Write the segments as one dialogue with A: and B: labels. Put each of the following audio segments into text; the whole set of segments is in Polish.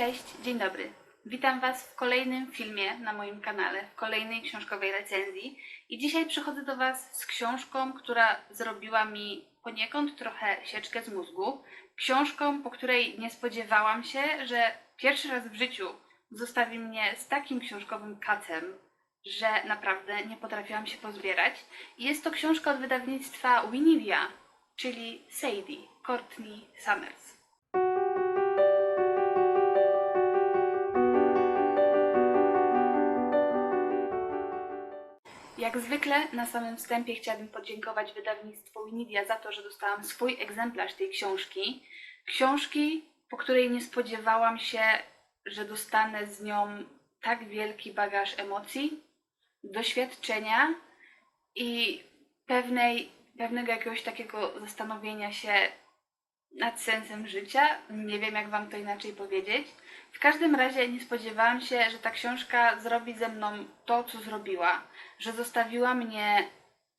A: Cześć, dzień dobry. Witam Was w kolejnym filmie na moim kanale, w kolejnej książkowej recenzji. I dzisiaj przychodzę do Was z książką, która zrobiła mi poniekąd trochę sieczkę z mózgu. Książką, po której nie spodziewałam się, że pierwszy raz w życiu zostawi mnie z takim książkowym kacem, że naprawdę nie potrafiłam się pozbierać. Jest to książka od wydawnictwa Winidia, czyli Sadie, Courtney Summers. Jak zwykle na samym wstępie chciałabym podziękować wydawnictwu Winidia za to, że dostałam swój egzemplarz tej książki. Książki, po której nie spodziewałam się, że dostanę z nią tak wielki bagaż emocji, doświadczenia i pewnej, pewnego jakiegoś takiego zastanowienia się nad sensem życia. Nie wiem, jak Wam to inaczej powiedzieć. W każdym razie nie spodziewałam się, że ta książka zrobi ze mną to, co zrobiła. Że zostawiła mnie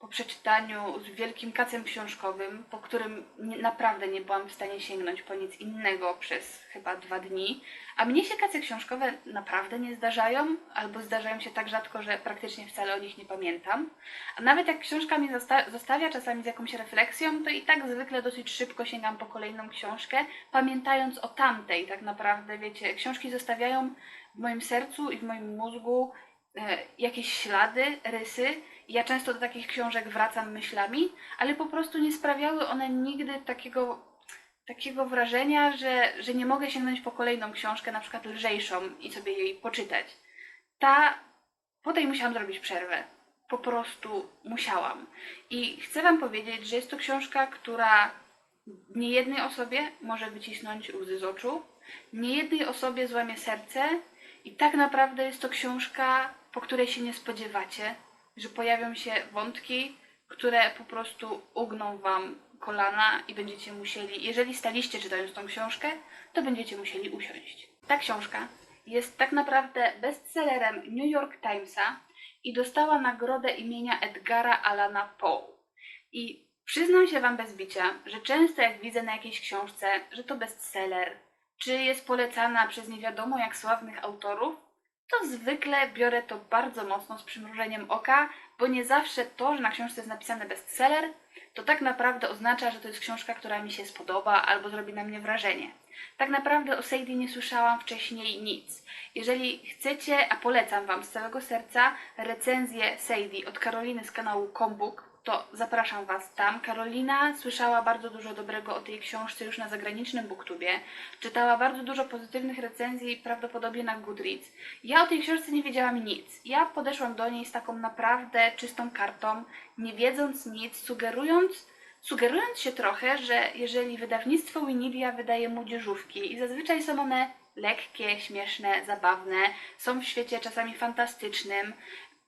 A: po przeczytaniu z wielkim kacem książkowym, po którym naprawdę nie byłam w stanie sięgnąć po nic innego przez chyba dwa dni. A mnie się kace książkowe naprawdę nie zdarzają, albo zdarzają się tak rzadko, że praktycznie wcale o nich nie pamiętam. A nawet jak książka mnie zosta- zostawia czasami z jakąś refleksją, to i tak zwykle dosyć szybko sięgam po kolejną książkę, pamiętając o tamtej tak naprawdę, wiecie, książki zostawiają w moim sercu i w moim mózgu e, jakieś ślady, rysy. Ja często do takich książek wracam myślami, ale po prostu nie sprawiały one nigdy takiego, takiego wrażenia, że, że nie mogę sięgnąć po kolejną książkę, na przykład lżejszą i sobie jej poczytać. Ta, po tej musiałam zrobić przerwę. Po prostu musiałam. I chcę Wam powiedzieć, że jest to książka, która niejednej osobie może wycisnąć łzy z oczu, niejednej osobie złamie serce i tak naprawdę jest to książka, po której się nie spodziewacie, że pojawią się wątki, które po prostu ugną Wam kolana i będziecie musieli, jeżeli staliście czytając tą książkę, to będziecie musieli usiąść. Ta książka jest tak naprawdę bestsellerem New York Timesa i dostała nagrodę imienia Edgara Allana Poe. I przyznam się Wam bez bicia, że często jak widzę na jakiejś książce, że to bestseller, czy jest polecana przez nie wiadomo jak sławnych autorów, to zwykle biorę to bardzo mocno z przymrużeniem oka, bo nie zawsze to, że na książce jest napisane bestseller, to tak naprawdę oznacza, że to jest książka, która mi się spodoba albo zrobi na mnie wrażenie. Tak naprawdę o Sadie nie słyszałam wcześniej nic. Jeżeli chcecie, a polecam Wam z całego serca recenzję Sadie od Karoliny z kanału Kombuk, to zapraszam Was tam. Karolina słyszała bardzo dużo dobrego o tej książce już na zagranicznym booktubie. Czytała bardzo dużo pozytywnych recenzji, prawdopodobnie na Goodreads. Ja o tej książce nie wiedziałam nic. Ja podeszłam do niej z taką naprawdę czystą kartą, nie wiedząc nic, sugerując, sugerując się trochę, że jeżeli wydawnictwo Winidia wydaje młodzieżówki i zazwyczaj są one lekkie, śmieszne, zabawne, są w świecie czasami fantastycznym,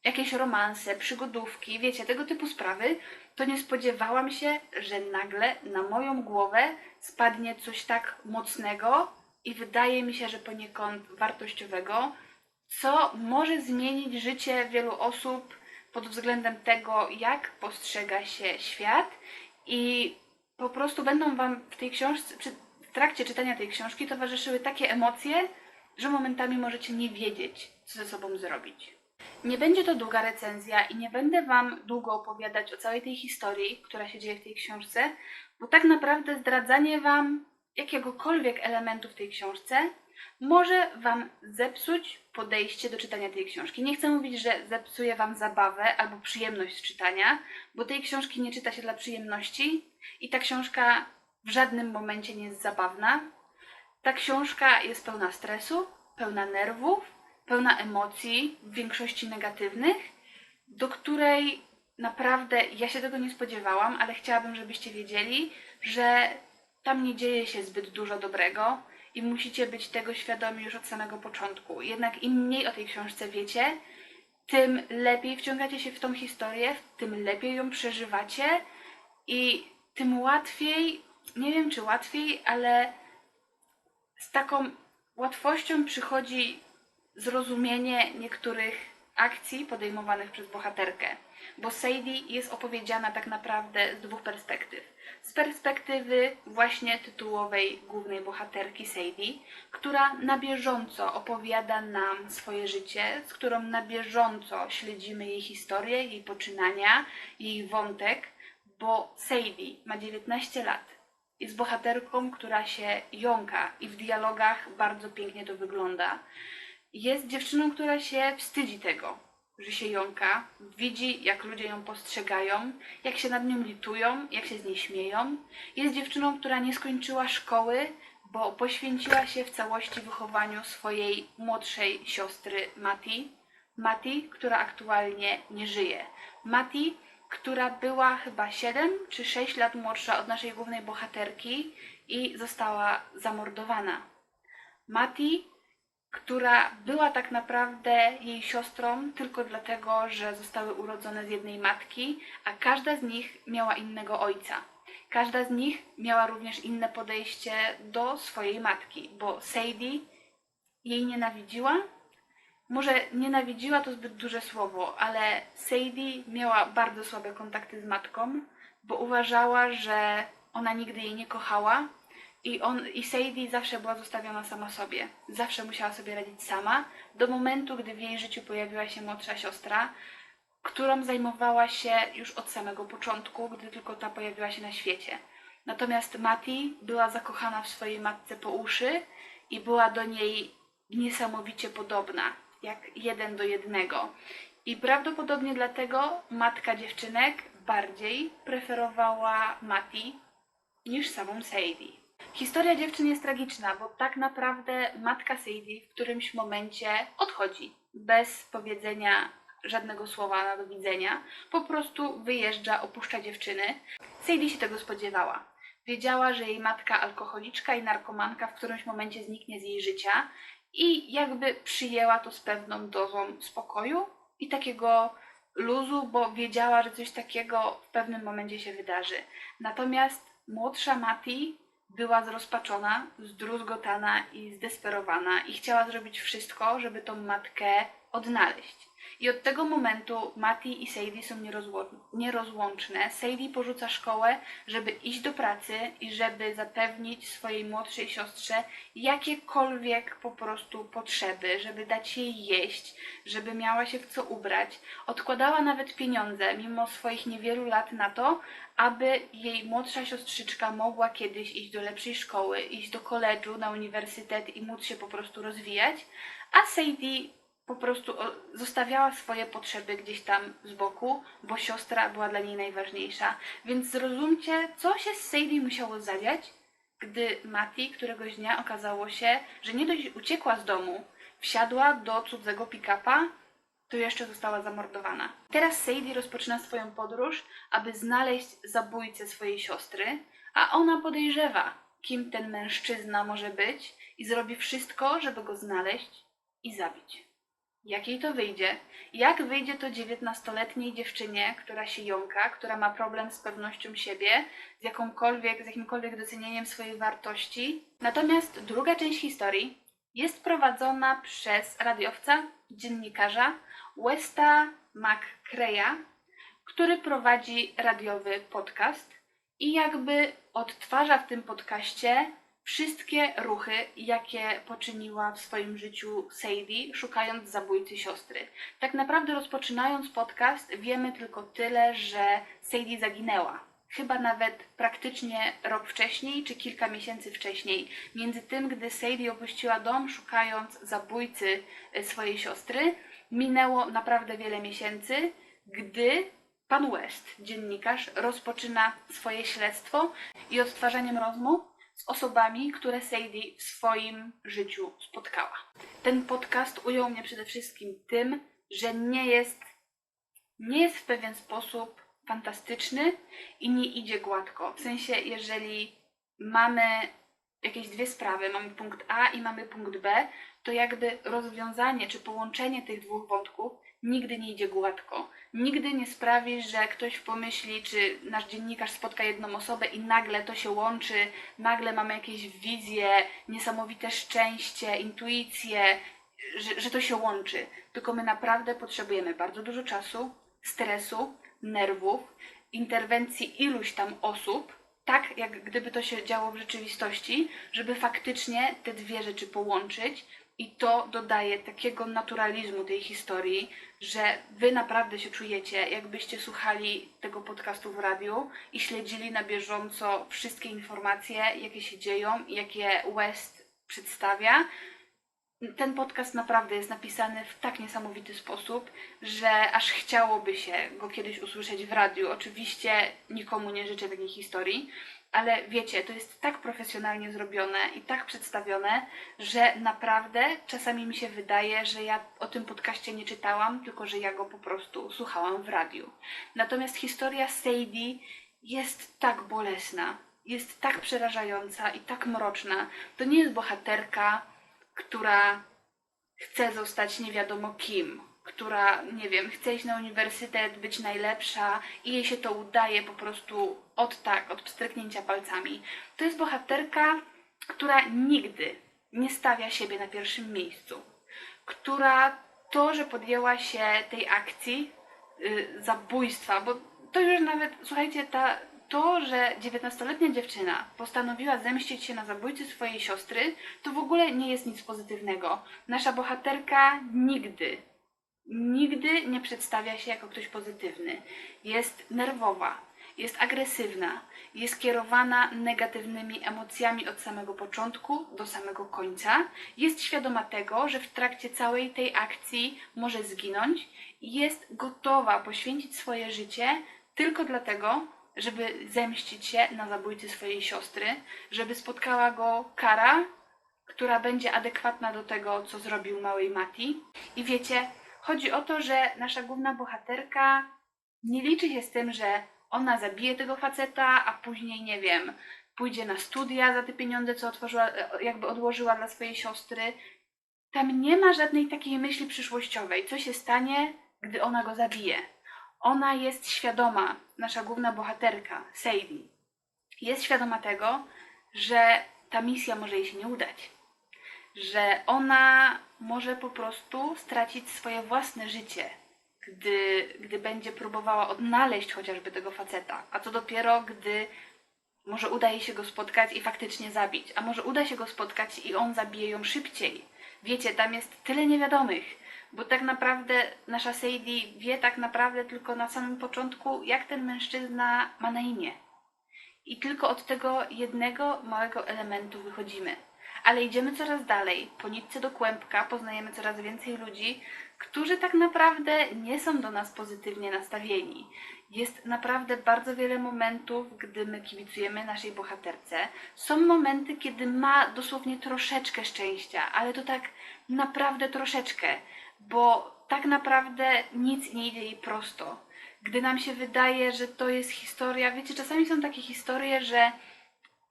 A: jakieś romanse, przygodówki, wiecie, tego typu sprawy, to nie spodziewałam się, że nagle na moją głowę spadnie coś tak mocnego i wydaje mi się, że poniekąd wartościowego, co może zmienić życie wielu osób pod względem tego, jak postrzega się świat i po prostu będą Wam w tej książce, w trakcie czytania tej książki towarzyszyły takie emocje, że momentami możecie nie wiedzieć, co ze sobą zrobić. Nie będzie to długa recenzja i nie będę Wam długo opowiadać o całej tej historii, która się dzieje w tej książce, bo tak naprawdę zdradzanie Wam jakiegokolwiek elementu w tej książce może Wam zepsuć podejście do czytania tej książki. Nie chcę mówić, że zepsuje Wam zabawę albo przyjemność czytania, bo tej książki nie czyta się dla przyjemności i ta książka w żadnym momencie nie jest zabawna. Ta książka jest pełna stresu, pełna nerwów, pełna emocji, w większości negatywnych, do której naprawdę ja się tego nie spodziewałam, ale chciałabym, żebyście wiedzieli, że tam nie dzieje się zbyt dużo dobrego i musicie być tego świadomi już od samego początku. Jednak im mniej o tej książce wiecie, tym lepiej wciągacie się w tą historię, tym lepiej ją przeżywacie i tym łatwiej, nie wiem czy łatwiej, ale z taką łatwością przychodzi zrozumienie niektórych akcji podejmowanych przez bohaterkę, bo Sadie jest opowiedziana tak naprawdę z dwóch perspektyw. Z perspektywy właśnie tytułowej głównej bohaterki Sadie, która na bieżąco opowiada nam swoje życie, z którą na bieżąco śledzimy jej historię, jej poczynania, jej wątek, bo Sadie ma 19 lat. Jest bohaterką, która się jąka i w dialogach bardzo pięknie to wygląda. Jest dziewczyną, która się wstydzi tego, że się jąka, widzi jak ludzie ją postrzegają, jak się nad nią litują, jak się z niej śmieją. Jest dziewczyną, która nie skończyła szkoły, bo poświęciła się w całości wychowaniu swojej młodszej siostry Mati. Mati, która aktualnie nie żyje. Mati, która była chyba 7 czy 6 lat młodsza od naszej głównej bohaterki i została zamordowana. Mati, która była tak naprawdę jej siostrą tylko dlatego, że zostały urodzone z jednej matki, a każda z nich miała innego ojca. Każda z nich miała również inne podejście do swojej matki, bo Sadie jej nienawidziła. Może nienawidziła to zbyt duże słowo, ale Sadie miała bardzo słabe kontakty z matką, bo uważała, że ona nigdy jej nie kochała i, on, i Sadie zawsze była zostawiona sama sobie. Zawsze musiała sobie radzić sama, do momentu, gdy w jej życiu pojawiła się młodsza siostra, którą zajmowała się już od samego początku, gdy tylko ta pojawiła się na świecie. Natomiast Mati była zakochana w swojej matce po uszy i była do niej niesamowicie podobna, jak jeden do jednego. I prawdopodobnie dlatego matka dziewczynek bardziej preferowała Mati niż samą Sadie. Historia dziewczyn jest tragiczna, bo tak naprawdę matka Sadie w którymś momencie odchodzi bez powiedzenia żadnego słowa na do widzenia. Po prostu wyjeżdża, opuszcza dziewczyny. Sadie się tego spodziewała. Wiedziała, że jej matka alkoholiczka i narkomanka w którymś momencie zniknie z jej życia i jakby przyjęła to z pewną dozą spokoju i takiego luzu, bo wiedziała, że coś takiego w pewnym momencie się wydarzy. Natomiast młodsza Mati była zrozpaczona, zdruzgotana i zdesperowana i chciała zrobić wszystko, żeby tą matkę odnaleźć. I od tego momentu Mati i Sadie są nierozłączne. Sadie porzuca szkołę, żeby iść do pracy i żeby zapewnić swojej młodszej siostrze jakiekolwiek po prostu potrzeby, żeby dać jej jeść, żeby miała się w co ubrać. Odkładała nawet pieniądze, mimo swoich niewielu lat, na to, aby jej młodsza siostrzyczka mogła kiedyś iść do lepszej szkoły, iść do koledżu, na uniwersytet i móc się po prostu rozwijać, a Sadie po prostu zostawiała swoje potrzeby gdzieś tam z boku, bo siostra była dla niej najważniejsza. Więc zrozumcie, co się z Sadie musiało zadziać, gdy Mati któregoś dnia okazało się, że nie dość uciekła z domu, wsiadła do cudzego pick-upa, to jeszcze została zamordowana. Teraz Sadie rozpoczyna swoją podróż, aby znaleźć zabójcę swojej siostry, a ona podejrzewa, kim ten mężczyzna może być i zrobi wszystko, żeby go znaleźć i zabić. Jak jej to wyjdzie? Jak wyjdzie to 19-letniej dziewczynie, która się jąka, która ma problem z pewnością siebie, z jakąkolwiek, z jakimkolwiek docenieniem swojej wartości? Natomiast druga część historii jest prowadzona przez radiowca, dziennikarza Westa McCreya, który prowadzi radiowy podcast i jakby odtwarza w tym podcaście wszystkie ruchy, jakie poczyniła w swoim życiu Sadie, szukając zabójcy siostry. Tak naprawdę rozpoczynając podcast, wiemy tylko tyle, że Sadie zaginęła. Chyba nawet praktycznie rok wcześniej, czy kilka miesięcy wcześniej. Między tym, gdy Sadie opuściła dom, szukając zabójcy e, swojej siostry, minęło naprawdę wiele miesięcy, gdy pan West, dziennikarz, rozpoczyna swoje śledztwo i odtwarzaniem rozmów osobami, które Sadie w swoim życiu spotkała. Ten podcast ujął mnie przede wszystkim tym, że nie jest, nie jest w pewien sposób fantastyczny i nie idzie gładko. W sensie, jeżeli mamy jakieś dwie sprawy, mamy punkt A i mamy punkt B, to jakby rozwiązanie czy połączenie tych dwóch wątków nigdy nie idzie gładko. Nigdy nie sprawi, że ktoś pomyśli, czy nasz dziennikarz spotka jedną osobę i nagle to się łączy, nagle mamy jakieś wizje, niesamowite szczęście, intuicję, że, że to się łączy. Tylko my naprawdę potrzebujemy bardzo dużo czasu, stresu, nerwów, interwencji iluś tam osób, tak jak gdyby to się działo w rzeczywistości, żeby faktycznie te dwie rzeczy połączyć. I to dodaje takiego naturalizmu tej historii, że wy naprawdę się czujecie, jakbyście słuchali tego podcastu w radiu i śledzili na bieżąco wszystkie informacje, jakie się dzieją, jakie West przedstawia. Ten podcast naprawdę jest napisany w tak niesamowity sposób, że aż chciałoby się go kiedyś usłyszeć w radiu. Oczywiście nikomu nie życzę takiej historii, ale wiecie, to jest tak profesjonalnie zrobione i tak przedstawione, że naprawdę czasami mi się wydaje, że ja o tym podcaście nie czytałam, tylko że ja go po prostu słuchałam w radiu. Natomiast historia Sadie jest tak bolesna, jest tak przerażająca i tak mroczna. To nie jest bohaterka, która chce zostać nie wiadomo kim, która, nie wiem, chce iść na uniwersytet, być najlepsza i jej się to udaje po prostu od tak, od pstryknięcia palcami. To jest bohaterka, która nigdy nie stawia siebie na pierwszym miejscu, która to, że podjęła się tej akcji y, zabójstwa, bo to już nawet, słuchajcie, ta, to, że 19-letnia dziewczyna postanowiła zemścić się na zabójcy swojej siostry, to w ogóle nie jest nic pozytywnego. Nasza bohaterka nigdy, nigdy nie przedstawia się jako ktoś pozytywny. Jest nerwowa, jest agresywna, jest kierowana negatywnymi emocjami od samego początku do samego końca. Jest świadoma tego, że w trakcie całej tej akcji może zginąć i jest gotowa poświęcić swoje życie tylko dlatego, żeby zemścić się na zabójcy swojej siostry, żeby spotkała go kara, która będzie adekwatna do tego, co zrobił małej Mati. I wiecie, chodzi o to, że nasza główna bohaterka nie liczy się z tym, że ona zabije tego faceta, a później, nie wiem, pójdzie na studia za te pieniądze, co otworzyła, jakby odłożyła dla swojej siostry. Tam nie ma żadnej takiej myśli przyszłościowej, co się stanie, gdy ona go zabije. Ona jest świadoma, nasza główna bohaterka, Sadie, jest świadoma tego, że ta misja może jej się nie udać. Że ona może po prostu stracić swoje własne życie, gdy, gdy będzie próbowała odnaleźć chociażby tego faceta. A co dopiero, gdy może uda jej się go spotkać i faktycznie zabić, a może uda się go spotkać i on zabije ją szybciej. Wiecie, tam jest tyle niewiadomych, bo tak naprawdę nasza Sadie wie tak naprawdę tylko na samym początku, jak ten mężczyzna ma na imię. I tylko od tego jednego małego elementu wychodzimy. Ale idziemy coraz dalej, po nitce do kłębka poznajemy coraz więcej ludzi, którzy tak naprawdę nie są do nas pozytywnie nastawieni. Jest naprawdę bardzo wiele momentów, gdy my kibicujemy naszej bohaterce. Są momenty, kiedy ma dosłownie troszeczkę szczęścia, ale to tak naprawdę troszeczkę, bo tak naprawdę nic nie idzie jej prosto. Gdy nam się wydaje, że to jest historia, wiecie, czasami są takie historie, że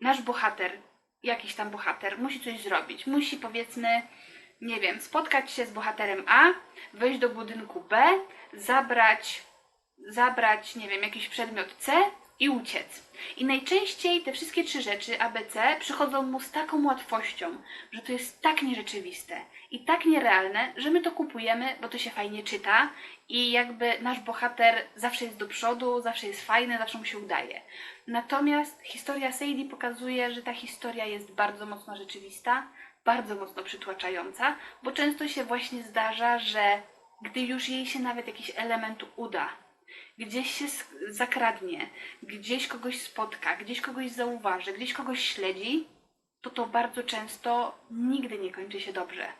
A: nasz bohater, jakiś tam bohater, musi coś zrobić. Musi powiedzmy, nie wiem, spotkać się z bohaterem A, wejść do budynku B, zabrać, zabrać, nie wiem, jakiś przedmiot C i uciec. I najczęściej te wszystkie trzy rzeczy ABC przychodzą mu z taką łatwością, że to jest tak nierzeczywiste i tak nierealne, że my to kupujemy, bo to się fajnie czyta i jakby nasz bohater zawsze jest do przodu, zawsze jest fajny, zawsze mu się udaje. Natomiast historia Sadie pokazuje, że ta historia jest bardzo mocno rzeczywista, bardzo mocno przytłaczająca, bo często się właśnie zdarza, że gdy już jej się nawet jakiś element uda, gdzieś się zakradnie, gdzieś kogoś spotka, gdzieś kogoś zauważy, gdzieś kogoś śledzi, to to bardzo często nigdy nie kończy się dobrze.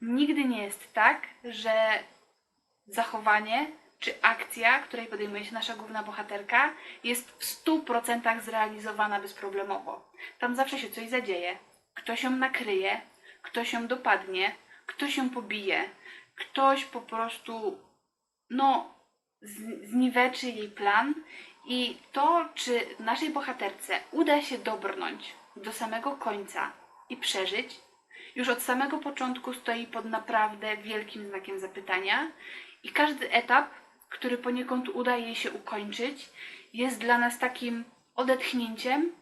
A: Nigdy nie jest tak, że zachowanie czy akcja, której podejmuje się nasza główna bohaterka, jest w 100% zrealizowana bezproblemowo. Tam zawsze się coś zadzieje. Ktoś ją nakryje, ktoś ją dopadnie, ktoś ją pobije, ktoś po prostu, no, zniweczy jej plan i to, czy naszej bohaterce uda się dobrnąć do samego końca i przeżyć, już od samego początku stoi pod naprawdę wielkim znakiem zapytania i każdy etap, który poniekąd uda jej się ukończyć, jest dla nas takim odetchnięciem,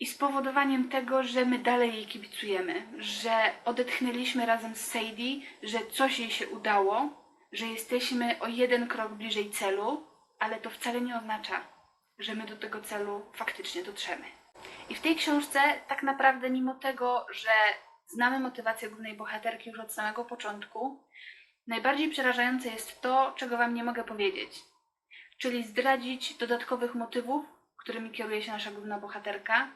A: i spowodowaniem tego, że my dalej jej kibicujemy, że odetchnęliśmy razem z Sadie, że coś jej się udało, że jesteśmy o jeden krok bliżej celu, ale to wcale nie oznacza, że my do tego celu faktycznie dotrzemy. I w tej książce, tak naprawdę, mimo tego, że znamy motywację głównej bohaterki już od samego początku, najbardziej przerażające jest to, czego Wam nie mogę powiedzieć. Czyli zdradzić dodatkowych motywów, którymi kieruje się nasza główna bohaterka.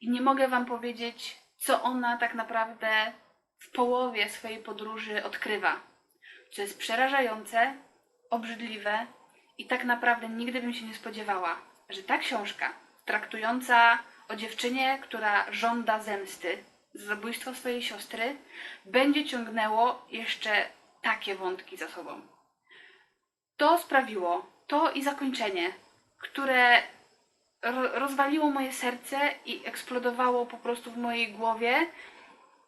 A: I nie mogę Wam powiedzieć, co ona tak naprawdę w połowie swojej podróży odkrywa. Co jest przerażające, obrzydliwe i tak naprawdę nigdy bym się nie spodziewała, że ta książka, traktująca o dziewczynie, która żąda zemsty za zabójstwo swojej siostry, będzie ciągnęło jeszcze takie wątki za sobą. To sprawiło, to i zakończenie, które ro- rozwaliło moje serce i eksplodowało po prostu w mojej głowie,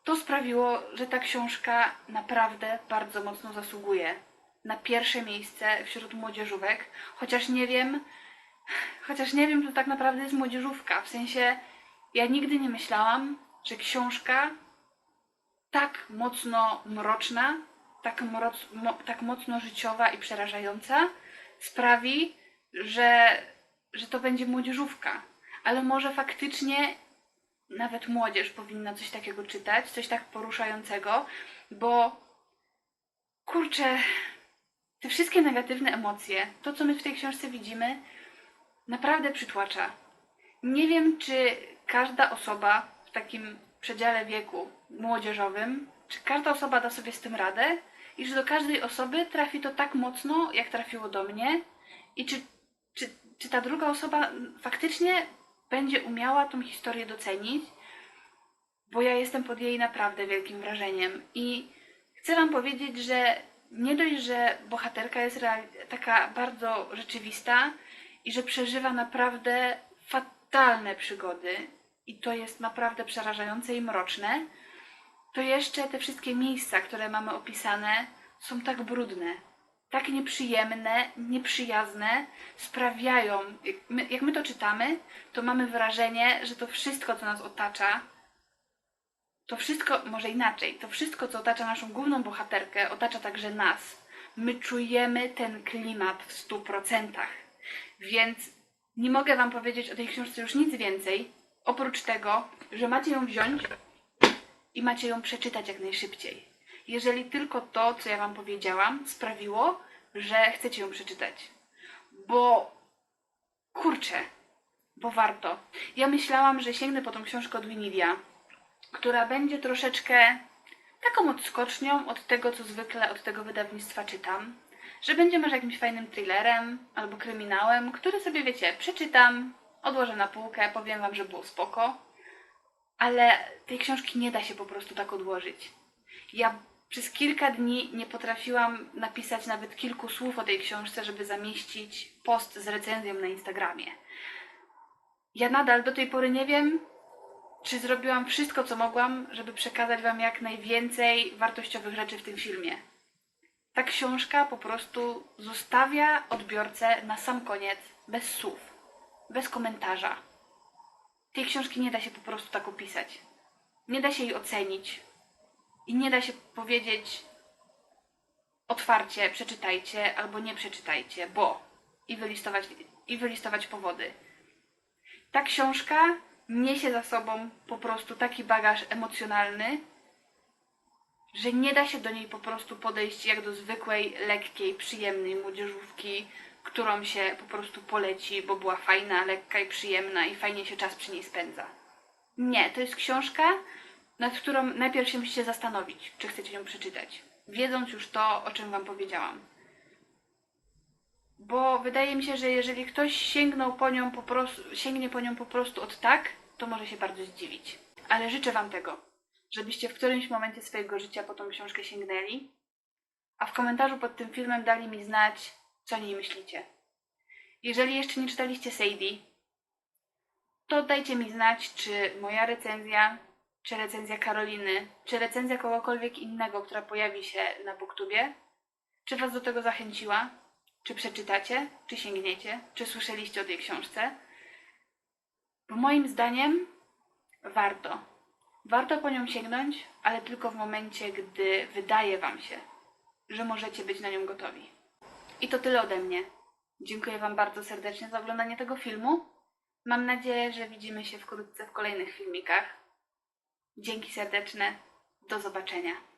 A: to sprawiło, że ta książka naprawdę bardzo mocno zasługuje na pierwsze miejsce wśród młodzieżówek, chociaż nie wiem, chociaż nie wiem, to tak naprawdę jest młodzieżówka. W sensie, ja nigdy nie myślałam, że książka tak mocno mroczna, tak, mroc, mo, tak mocno życiowa i przerażająca sprawi, że, że to będzie młodzieżówka. Ale może faktycznie nawet młodzież powinna coś takiego czytać, coś tak poruszającego, bo kurczę, te wszystkie negatywne emocje, to co my w tej książce widzimy, naprawdę przytłacza. Nie wiem, czy każda osoba w takim przedziale wieku młodzieżowym, czy każda osoba da sobie z tym radę i że do każdej osoby trafi to tak mocno, jak trafiło do mnie i czy, czy, czy ta druga osoba faktycznie będzie umiała tą historię docenić, bo ja jestem pod jej naprawdę wielkim wrażeniem. I chcę Wam powiedzieć, że nie dość, że bohaterka jest taka bardzo rzeczywista i że przeżywa naprawdę fatalne przygody i to jest naprawdę przerażające i mroczne, to jeszcze te wszystkie miejsca, które mamy opisane, są tak brudne, tak nieprzyjemne, nieprzyjazne, sprawiają, jak my, jak my to czytamy, to mamy wrażenie, że to wszystko, co nas otacza, to wszystko, może inaczej, to wszystko, co otacza naszą główną bohaterkę, otacza także nas. My czujemy ten klimat w stu procentach. Więc nie mogę Wam powiedzieć o tej książce już nic więcej, oprócz tego, że macie ją wziąć i macie ją przeczytać jak najszybciej. Jeżeli tylko to, co ja Wam powiedziałam, sprawiło, że chcecie ją przeczytać. Bo kurczę, bo warto. Ja myślałam, że sięgnę po tą książkę od Winidia, która będzie troszeczkę taką odskocznią od tego, co zwykle od tego wydawnictwa czytam. Że będzie może jakimś fajnym thrillerem albo kryminałem, który sobie, wiecie, przeczytam, odłożę na półkę, powiem wam, że było spoko. Ale tej książki nie da się po prostu tak odłożyć. Ja przez kilka dni nie potrafiłam napisać nawet kilku słów o tej książce, żeby zamieścić post z recenzją na Instagramie. Ja nadal do tej pory nie wiem, czy zrobiłam wszystko, co mogłam, żeby przekazać Wam jak najwięcej wartościowych rzeczy w tym filmie. Ta książka po prostu zostawia odbiorcę na sam koniec, bez słów, bez komentarza. Tej książki nie da się po prostu tak opisać. Nie da się jej ocenić. I nie da się powiedzieć otwarcie, przeczytajcie albo nie przeczytajcie, bo i wylistować, i wylistować powody. Ta książka niesie za sobą po prostu taki bagaż emocjonalny, że nie da się do niej po prostu podejść jak do zwykłej, lekkiej, przyjemnej młodzieżówki, którą się po prostu poleci, bo była fajna, lekka i przyjemna i fajnie się czas przy niej spędza. Nie, to jest książka, nad którą najpierw się musicie zastanowić, czy chcecie ją przeczytać, wiedząc już to, o czym Wam powiedziałam. Bo wydaje mi się, że jeżeli ktoś sięgnął po nią po prostu, sięgnie po nią po prostu od tak, to może się bardzo zdziwić. Ale życzę Wam tego, żebyście w którymś momencie swojego życia po tą książkę sięgnęli, a w komentarzu pod tym filmem dali mi znać, co o niej myślicie. Jeżeli jeszcze nie czytaliście Sadie, to dajcie mi znać, czy moja recenzja, czy recenzja Karoliny, czy recenzja kogokolwiek innego, która pojawi się na Booktubie, czy Was do tego zachęciła, czy przeczytacie, czy sięgniecie, czy słyszeliście o tej książce. Bo moim zdaniem warto. Warto po nią sięgnąć, ale tylko w momencie, gdy wydaje Wam się, że możecie być na nią gotowi. I to tyle ode mnie. Dziękuję Wam bardzo serdecznie za oglądanie tego filmu. Mam nadzieję, że widzimy się wkrótce w kolejnych filmikach. Dzięki serdeczne. Do zobaczenia.